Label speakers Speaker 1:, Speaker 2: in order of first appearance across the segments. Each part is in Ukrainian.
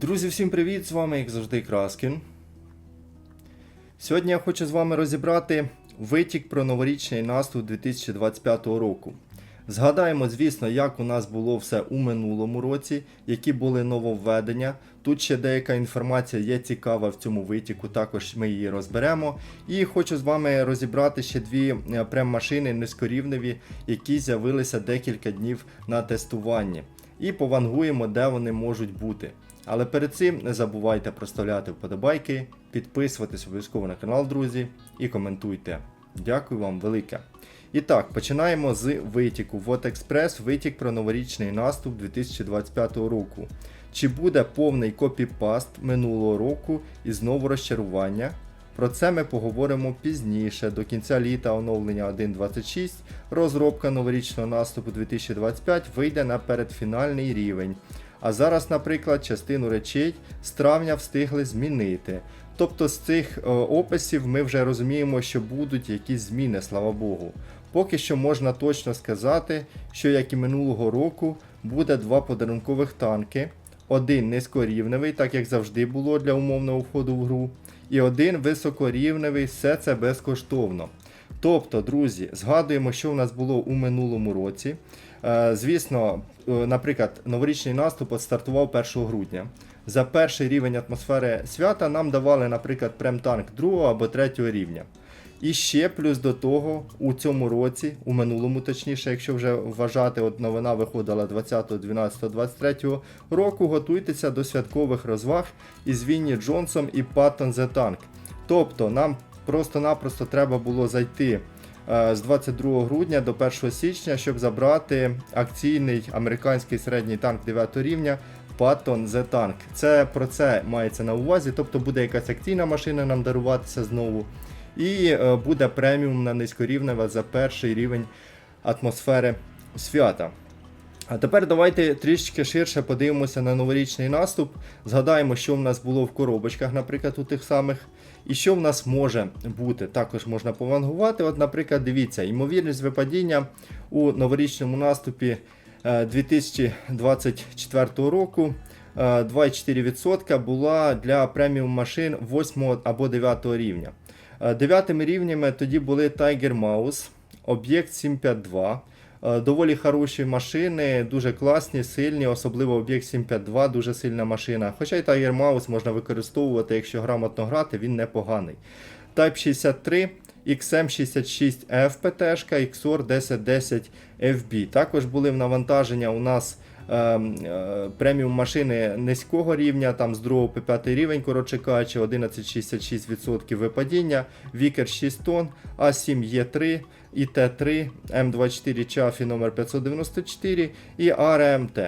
Speaker 1: Друзі, всім привіт! З вами, як завжди, Краскін. Сьогодні я хочу з вами розібрати витік про новорічний наступ 2025 року. Згадаємо, звісно, як у нас було все у минулому році, які були нововведення. Тут ще деяка інформація є цікава в цьому витіку, також ми її розберемо. І хочу з вами розібрати ще дві е, прем-машини низькорівневі, які з'явилися декілька днів на тестуванні. І повангуємо, де вони можуть бути. Але перед цим не забувайте проставляти вподобайки, підписуватись обов'язково на канал, друзі, і коментуйте. Дякую вам велике. І так, починаємо з витіку. Вот Експрес, витік про новорічний наступ 2025 року. Чи буде повний копіпаст минулого року і знову розчарування? Про це ми поговоримо пізніше. До кінця літа оновлення 1.26, розробка новорічного наступу 2025 вийде на передфінальний рівень. А зараз, наприклад, частину речей з травня встигли змінити. Тобто з цих е, описів ми вже розуміємо, що будуть якісь зміни, слава Богу. Поки що можна точно сказати, що як і минулого року буде два подарункових танки. Один низькорівневий, так як завжди було для умовного входу в гру, і один високорівневий, все це безкоштовно. Тобто, друзі, згадуємо, що в нас було у минулому році. Е, Звісно, е, наприклад, новорічний наступ стартував 1 грудня. За перший рівень атмосфери свята нам давали, наприклад, премтанк 2 або 3 рівня. І ще плюс до того, у цьому році, у минулому, точніше, якщо вже вважати, от новина виходила 20, 12, 23 року, готуйтеся до святкових розваг із Вінні Джонсом і Паттон The Tank. Тобто нам просто-напросто треба було зайти е, з 22 грудня до 1 січня, щоб забрати акційний американський середній танк 9 рівня Patton The Tank. Це про це мається на увазі, тобто буде якась акційна машина нам даруватися знову. І е, буде преміумна низькорівнева за перший рівень атмосфери свята. А тепер давайте трішки ширше подивимося на новорічний наступ. Згадаємо, що в нас було в коробочках, наприклад, у тих самих. І що в нас може бути. Також можна повангувати. От, наприклад, дивіться, ймовірність випадіння у новорічному наступі е, 2024 року. е, 2,4% була для преміум машин 8 або 9 рівня. Е, Дев'ятими рівнями тоді були Tiger Mouse, Об'єкт 752. Е, Доволі хороші машини, дуже класні, сильні, особливо об'єкт 752, дуже сильна машина. Хоча й Tiger Mouse можна використовувати, якщо грамотно грати, він непоганий. Type 63, XM66F ПТшка, XOR 1010 FB. Також були в навантаження у нас преміум машини низького рівня, там з 2 по 5 рівень, коротше кажучи, 11,66% випадіння, Vickers 6 тонн, А7Е3, ІТ3, М24 Чафі номер 594 і АРМТ.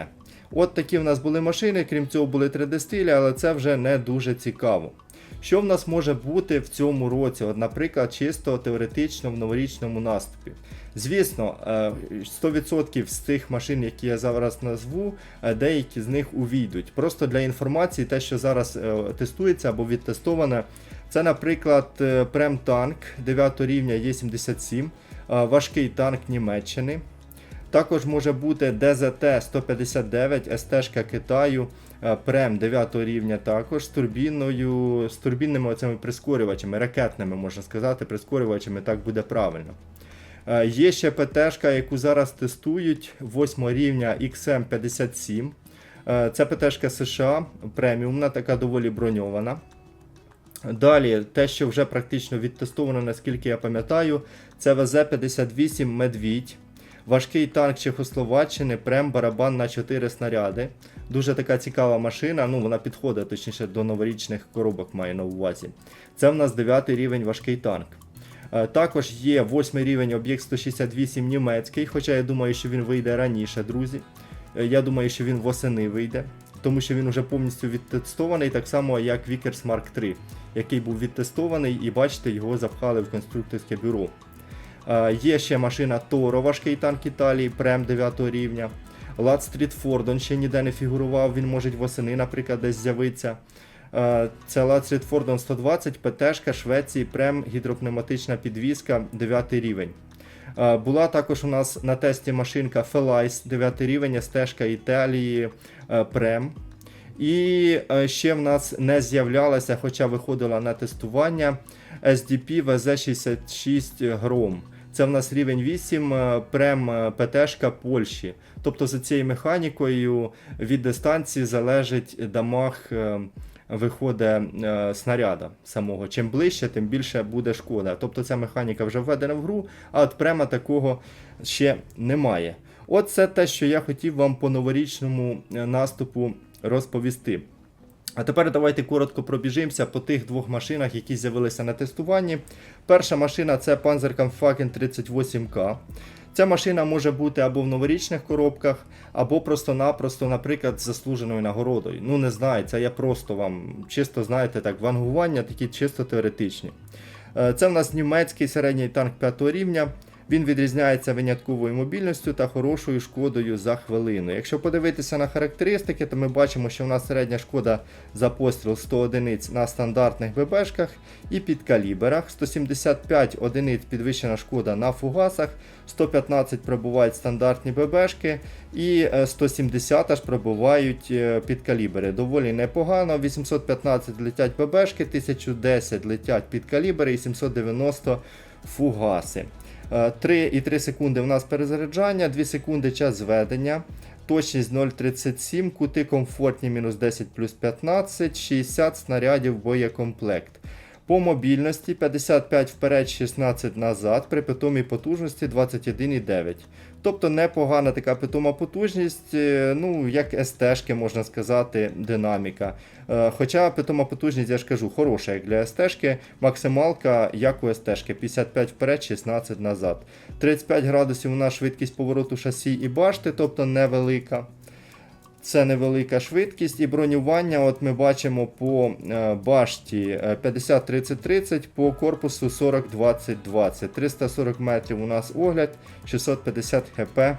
Speaker 1: От такі в нас були машини, крім цього були 3D-стилі, але це вже не дуже цікаво. Що в нас може бути в цьому році? От, наприклад, чисто теоретично в новорічному наступі. Звісно, е, 100% з тих машин, які я зараз назву, е, деякі з них увійдуть. Просто для інформації, те, що зараз е, тестується або відтестоване, це, наприклад, е, премтанк 9 рівня Є77, е, важкий танк Німеччини. Також може бути ДЗТ-159, СТ Китаю, е, Прем 9 рівня також з турбіною, з турбінними оцими прискорювачами, ракетними, можна сказати, прискорювачами, так буде правильно. Е, Є ще ПТшка, яку зараз тестують 8 рівня XM57. Е, Це ПТшка США, преміумна, така доволі броньована. Далі, те, що вже практично відтестовано, наскільки я пам'ятаю, це ВЗ-58 Медвідь. Важкий танк Чехословаччини, прем барабан на 4 снаряди. Дуже така цікава машина, ну вона підходить точніше до новорічних коробок має на увазі. Це в нас 9 рівень важкий танк. Е, Також є 8 рівень об'єкт 168 німецький, хоча я думаю, що він вийде раніше, друзі. Е, Я думаю, що він восени вийде, тому що він вже повністю відтестований, так само як Vickers Mark III, який був відтестований, і бачите, його запхали в конструкторське бюро. Е, Є ще машина Торо, важкий танк Італії, прем 9 рівня. Лад Стріт Фордон ще ніде не фігурував, він може восени, наприклад, десь з'явитися. Е, Це Лад Стріт Фордон 120, ПТшка Швеції, прем гідропневматична підвізка 9 рівень. Е, Була також у нас на тесті машинка Felice 9 рівень, стежка Італії Прем. І ще в нас не з'являлася, хоча виходила на тестування SDP VZ66 Гром. Це в нас рівень 8 е, прем е, ПТшка Польщі. Тобто за цією механікою від дистанції залежить дамаг е, виходить снаряда самого. Чим ближче, тим більше буде шкода. Тобто ця механіка вже введена в гру, а от према такого ще немає. От це те, що я хотів вам по новорічному наступу розповісти. А тепер давайте коротко пробіжимося по тих двох машинах, які з'явилися на тестуванні. Перша машина це Panzerkampfwagen 38K. Ця машина може бути або в новорічних коробках, або просто-напросто, наприклад, з заслуженою нагородою. Ну, не знаю, це я просто вам чисто, знаєте, так, вангування такі чисто теоретичні. Е, Це в нас німецький середній танк 5 рівня. Він відрізняється винятковою мобільністю та хорошою шкодою за хвилину. Якщо подивитися на характеристики, то ми бачимо, що в нас середня шкода за постріл 100 одиниць на стандартних ББшках і підкаліберах, 175 одиниць підвищена шкода на фугасах, 115 пробувають стандартні ББшки і е, 170 аж пробувають е, підкалібери. Доволі непогано. 815 летять ББшки, 1010 летять підкалібери і 790 фугаси. Е, 3,3 секунди у нас перезаряджання, 2 секунди час зведення. Точність 0,37, кути комфортні мінус 10 плюс 15, 60 снарядів боєкомплект. По мобільності 55 вперед, 16 назад, при питомій потужності 21,9. Тобто непогана така питома потужність, е, ну як СТ-шки, можна сказати, динаміка. Е, Хоча питома потужність, я ж кажу, хороша як для СТ-шки, максималка як у СТ-шки 55 вперед, 16 назад. 35 градусів у нас швидкість повороту шасі і башти, тобто невелика. Це невелика швидкість і бронювання. От ми бачимо по е, башті е, 50-30-30, по корпусу 40-20-20. 340 метрів у нас огляд, 650 хп е,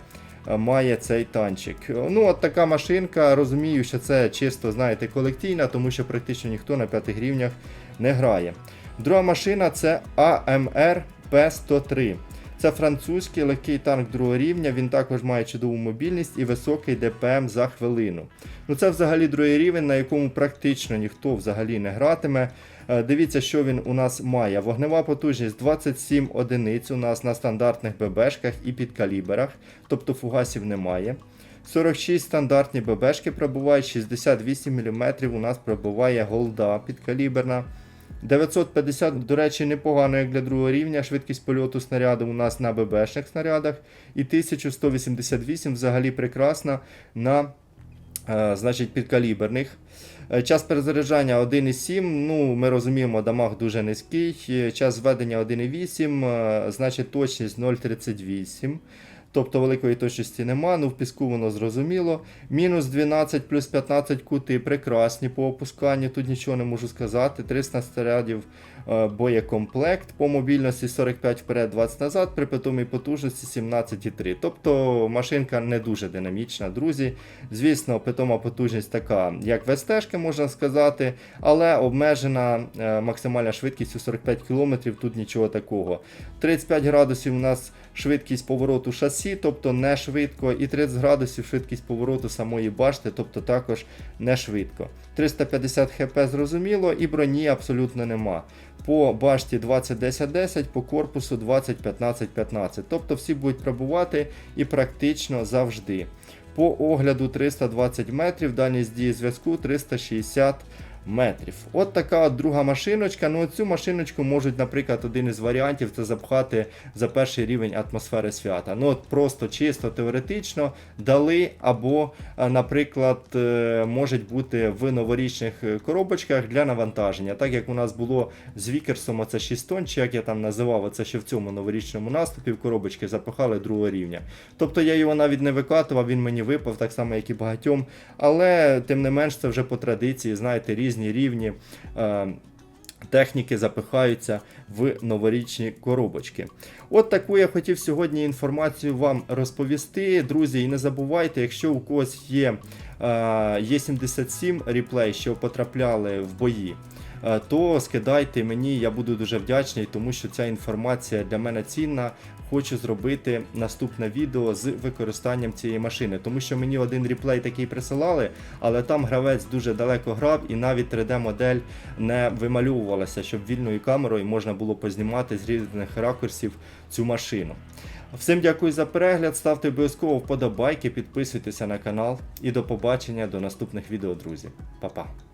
Speaker 1: має цей танчик. Ну, от така машинка. Розумію, що це чисто, знаєте, колекційна, тому що практично ніхто на п'ятих рівнях не грає. Друга машина це AMR P103. Це французький легкий танк другого рівня, він також має чудову мобільність і високий ДПМ за хвилину. Ну Це взагалі другий рівень, на якому практично ніхто взагалі не гратиме. Е, Дивіться, що він у нас має. Вогнева потужність 27 одиниць у нас на стандартних ББшках і підкаліберах, тобто фугасів немає. 46 стандартні ББшки пробувають, 68 мм у нас пробуває голда підкаліберна. 950, до речі, непогано як для другого рівня. Швидкість польоту снаряду у нас на ББшних снарядах. І 1188 взагалі прекрасна на е, значить, підкаліберних. Е, Час перезаряджання 1,7. Ну, ми розуміємо, дамаг дуже низький. Е, Час зведення 1,8, е, значить точність 0,38. Тобто великої точності нема, ну в піску воно зрозуміло. Мінус 12 плюс 15 кути прекрасні по опусканню, тут нічого не можу сказати. 300 снарядів е, боєкомплект, по мобільності 45 вперед, 20 назад, при питомій потужності 17,3. Тобто машинка не дуже динамічна, друзі. Звісно, питома потужність така, як в СТ, можна сказати, але обмежена е, максимальна швидкість у 45 км, тут нічого такого. 35 градусів у нас швидкість повороту шасі, тобто не швидко, і 30 градусів швидкість повороту самої башти, тобто також не швидко. 350 хп зрозуміло, і броні абсолютно нема. По башті 20-10-10, по корпусу 20-15-15. Тобто всі будуть пробувати і практично завжди. По огляду 320 метрів, дальність дії зв'язку 360 метрів. От така друга машиночка. Ну цю машиночку можуть, наприклад, один із варіантів це запхати за перший рівень атмосфери свята. Ну от просто чисто теоретично дали, або, е, наприклад, е, можуть бути в новорічних коробочках для навантаження. Так як у нас було з Вікерсом, оце 6 тонн, чи як я там називав, оце ще в цьому новорічному наступі в коробочки запихали другого рівня. Тобто я його навіть не викатував, він мені випав, так само, як і багатьом. Але тим не менш, це вже по традиції, знаєте, різні рівні. Е, Техніки запихаються в новорічні коробочки. От таку я хотів сьогодні інформацію вам розповісти. Друзі, і не забувайте, якщо у когось є е, Є77 реплей, що потрапляли в бої. е, то скидайте мені, я буду дуже вдячний, тому що ця інформація для мене цінна. Хочу зробити наступне відео з використанням цієї машини, тому що мені один реплей такий присилали, але там гравець дуже далеко грав і навіть 3D-модель не вимальовувалася, щоб вільною камерою можна було познімати з різних ракурсів цю машину. Всім дякую за перегляд, ставте обов'язково вподобайки, підписуйтеся на канал і до побачення до наступних відео, друзі. Па-па.